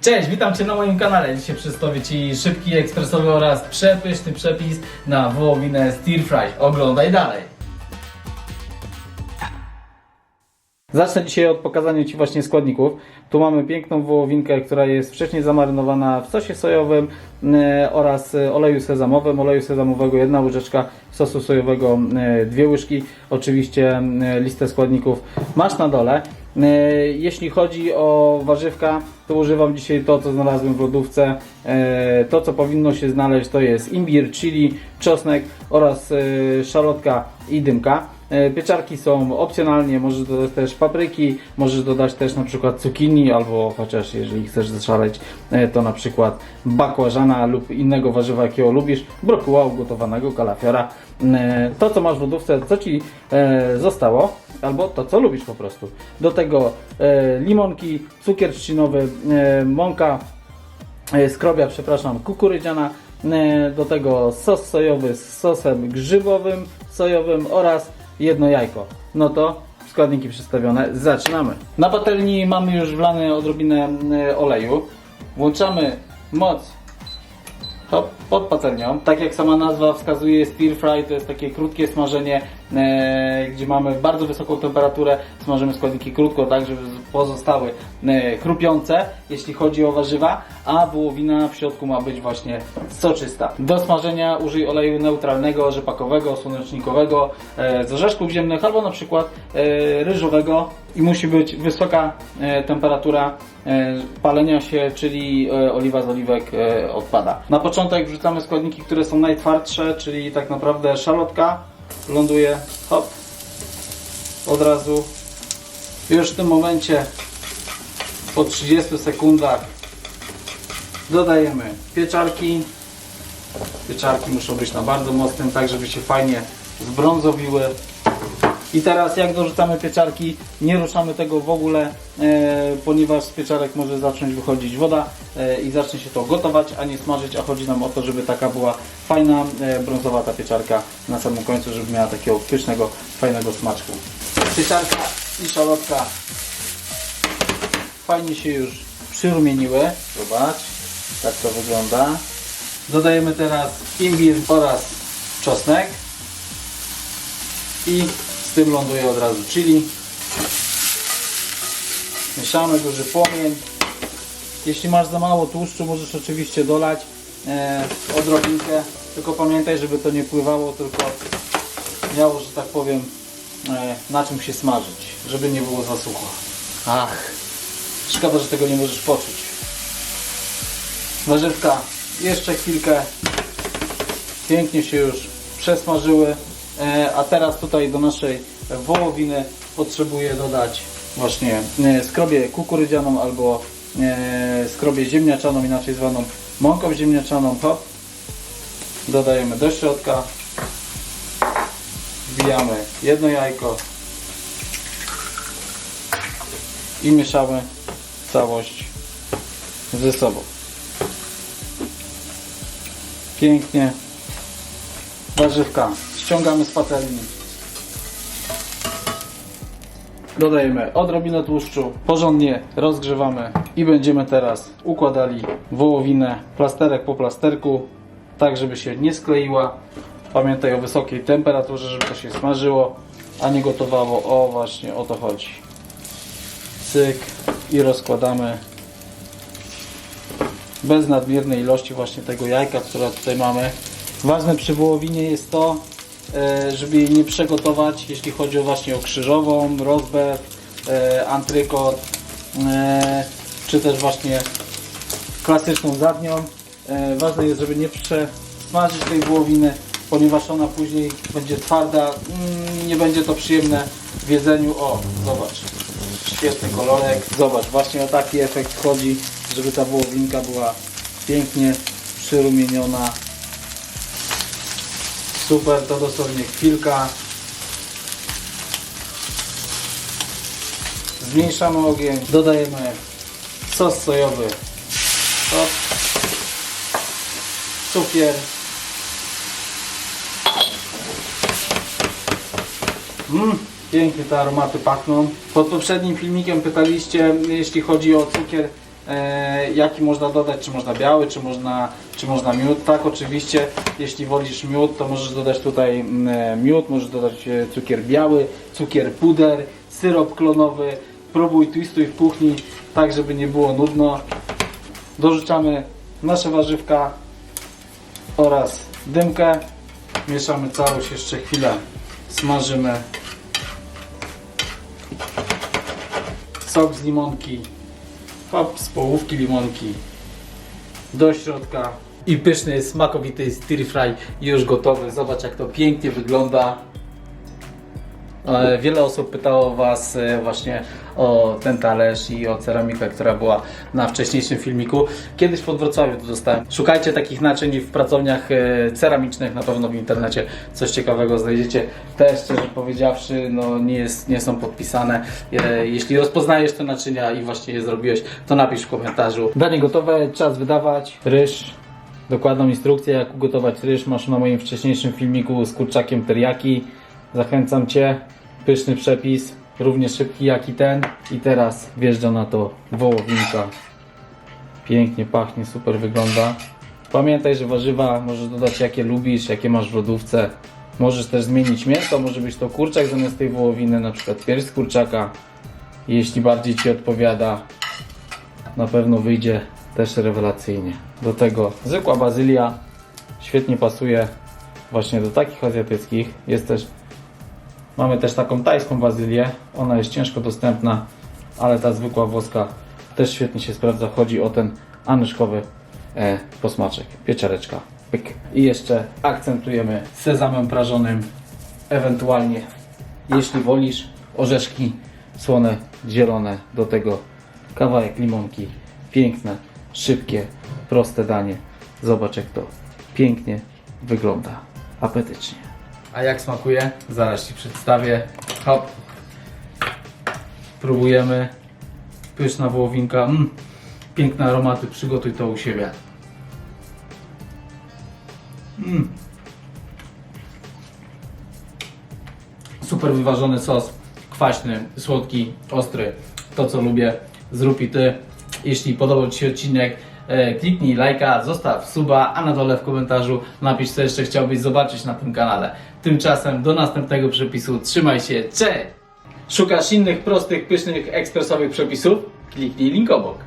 Cześć, witam Cię na moim kanale. Dzisiaj przedstawię Ci szybki, ekspresowy oraz przepyszny przepis na wołowinę stir fry. Oglądaj dalej. Zacznę dzisiaj od pokazania Ci właśnie składników. Tu mamy piękną wołowinkę, która jest wcześniej zamarynowana w sosie sojowym e, oraz e, oleju sezamowym. Oleju sezamowego jedna łyżeczka, sosu sojowego e, dwie łyżki. Oczywiście listę składników masz na dole. E, Jeśli chodzi o warzywka, to używam dzisiaj to, co znalazłem w lodówce. E, To, co powinno się znaleźć, to jest imbir, chili, czosnek oraz e, szalotka i dymka. E, Pieczarki są opcjonalnie, możesz dodać też papryki, możesz dodać też na przykład cukinii, albo chociaż jeżeli chcesz zaszaleć, e, to na przykład bakłażana lub innego warzywa, jakiego lubisz, brokuła ugotowanego, kalafiora. E, To, co masz w lodówce, co Ci zostało, albo to, co lubisz po prostu. Do tego limonki, cukier trzcinowy, mąka, skrobia, przepraszam, kukurydziana, do tego sos sojowy z sosem grzybowym, sojowym oraz jedno jajko. No to składniki przedstawione, zaczynamy. Na patelni mamy już wlane odrobinę e, oleju. Włączamy moc Hop, pod patelnią. Tak jak sama nazwa wskazuje, stir fry to jest takie krótkie smażenie, e, gdzie mamy bardzo wysoką temperaturę. Smażymy składniki krótko, tak żeby pozostały e, chrupiące, jeśli chodzi o warzywa, a wołowina w środku ma być właśnie soczysta. Do smażenia użyj oleju neutralnego, rzepakowego, słonecznikowego, e, z orzeszków ziemnych albo na przykład e, ryżowego i musi być wysoka e, temperatura e, palenia się, czyli e, oliwa z oliwek odpada. Na początek wrzucamy składniki, które są najtwardsze, czyli tak naprawdę szalotka ląduje hop od razu. Już w tym momencie po 30 sekundach dodajemy pieczarki. Pieczarki muszą być na bardzo mocnym, tak żeby się fajnie zbrązowiły. I teraz jak dorzucamy pieczarki, nie ruszamy tego w ogóle, e, ponieważ z pieczarek może zacząć wychodzić woda e, i zacznie się to gotować, a nie smażyć, a chodzi nam o to, żeby taka była fajna, e, brązowata pieczarka na samym końcu, żeby miała takiego pysznego, fajnego smaczku. Pieczarka i szalotka fajnie się już przyrumieniły. Zobacz, tak to wygląda. Dodajemy teraz imbir oraz czosnek i tym ląduje od razu chili. Mieszamy duży płomień. Jeśli masz za mało tłuszczu, możesz oczywiście dolać e, odrobinkę, tylko pamiętaj, żeby to nie pływało, tylko miało, że tak powiem, e, na czym się smażyć, żeby nie było za sucho. Ach, szkoda, że tego nie możesz poczuć. Warzywka jeszcze chwilkę pięknie się już przesmażyły. E, A teraz tutaj do naszej wołowiny potrzebuję dodać właśnie e, skrobię kukurydzianą albo e, skrobię ziemniaczaną, inaczej zwaną mąką ziemniaczaną. Hop. Dodajemy do środka. Wbijamy jedno jajko i mieszamy całość ze sobą. Pięknie warzywka ściągamy z patelni. Dodajemy odrobinę tłuszczu, porządnie rozgrzewamy i będziemy teraz układali wołowinę plasterek po plasterku, tak żeby się nie skleiła. Pamiętaj o wysokiej temperaturze, żeby to się smażyło, a nie gotowało. O właśnie o to chodzi. Cyk i rozkładamy bez nadmiernej ilości właśnie tego jajka, które tutaj mamy. Ważne przy wołowinie jest to, żeby jej nie przegotować, jeśli chodzi właśnie o krzyżową, rozbew, e, antrykot, e, czy też właśnie klasyczną zadnią. E, Ważne jest, żeby nie przesmażyć tej wołowiny, ponieważ ona później będzie twarda, mm, nie będzie to przyjemne w jedzeniu. O, zobacz, świetny kolorek. Zobacz, właśnie o taki efekt chodzi, żeby ta wołowinka była pięknie przyrumieniona. Super, to dosłownie chwilka. Zmniejszamy ogień, dodajemy sos sojowy, Hop. cukier, Mmm, pięknie te aromaty pachną. Pod poprzednim filmikiem pytaliście, jeśli chodzi o cukier, jaki można dodać, czy można biały, czy można, czy można miód. Tak, oczywiście, jeśli wolisz miód, to możesz dodać tutaj mm, e, miód, możesz dodać e, cukier biały, cukier puder, syrop klonowy. Próbuj, twistuj w kuchni, tak żeby nie było nudno. Dorzucamy nasze warzywka oraz dymkę. Mieszamy całość jeszcze chwilę, smażymy. Sok z limonki, z połówki limonki do środka. I pyszny, smakowity stir fry już gotowy. Zobacz jak to pięknie wygląda. Wiele osób pytało Was e, właśnie o ten talerz i o ceramikę, która była na wcześniejszym filmiku. Kiedyś pod Wrocławiu to dostałem. Szukajcie takich naczyń w pracowniach e, ceramicznych, na pewno w internecie coś ciekawego znajdziecie. Te szczerze powiedziawszy, no nie, jest, nie są podpisane. E, Jeśli rozpoznajesz te naczynia i właśnie je zrobiłeś, to napisz w komentarzu. Danie gotowe, czas wydawać. Ryż. Dokładną instrukcję jak ugotować ryż masz na moim wcześniejszym filmiku z kurczakiem teriyaki. Zachęcam Cię. Pyszny przepis, równie szybki jak i ten. I teraz wjeżdża na to wołowinka. Pięknie pachnie, super wygląda. Pamiętaj, że warzywa możesz dodać jakie lubisz, jakie masz w lodówce. Możesz też zmienić mięso, może być to kurczak zamiast tej wołowiny, na przykład pierś z kurczaka. Jeśli bardziej Ci odpowiada, na pewno wyjdzie też rewelacyjnie. Do tego zwykła bazylia świetnie pasuje właśnie do takich azjatyckich. Jest też Mamy też taką tajską bazylię. Ona jest ciężko dostępna, ale ta zwykła włoska też świetnie się sprawdza. Chodzi o ten anyszkowy e, posmaczek. Pieczareczka. Pyk. I jeszcze akcentujemy sezamem prażonym, ewentualnie, jeśli wolisz, orzeszki słone, zielone. Do tego kawałek limonki. Piękne, szybkie, proste danie. Zobacz jak to pięknie wygląda. Apetycznie. A jak smakuje? Zaraz Ci przedstawię. Hop. Próbujemy. Pyszna wołowinka. Mm. Piękne aromaty. Przygotuj to u siebie. Mm. Super wyważony sos. Kwaśny, słodki, ostry. To co lubię. Zrób i Ty. Jeśli podobał Ci się odcinek, kliknij lajka, zostaw suba, a na dole w komentarzu napisz co jeszcze chciałbyś zobaczyć na tym kanale. Tymczasem do następnego przepisu. Trzymaj się, cześć! Szukasz innych prostych, pysznych, ekspresowych przepisów? Kliknij link obok.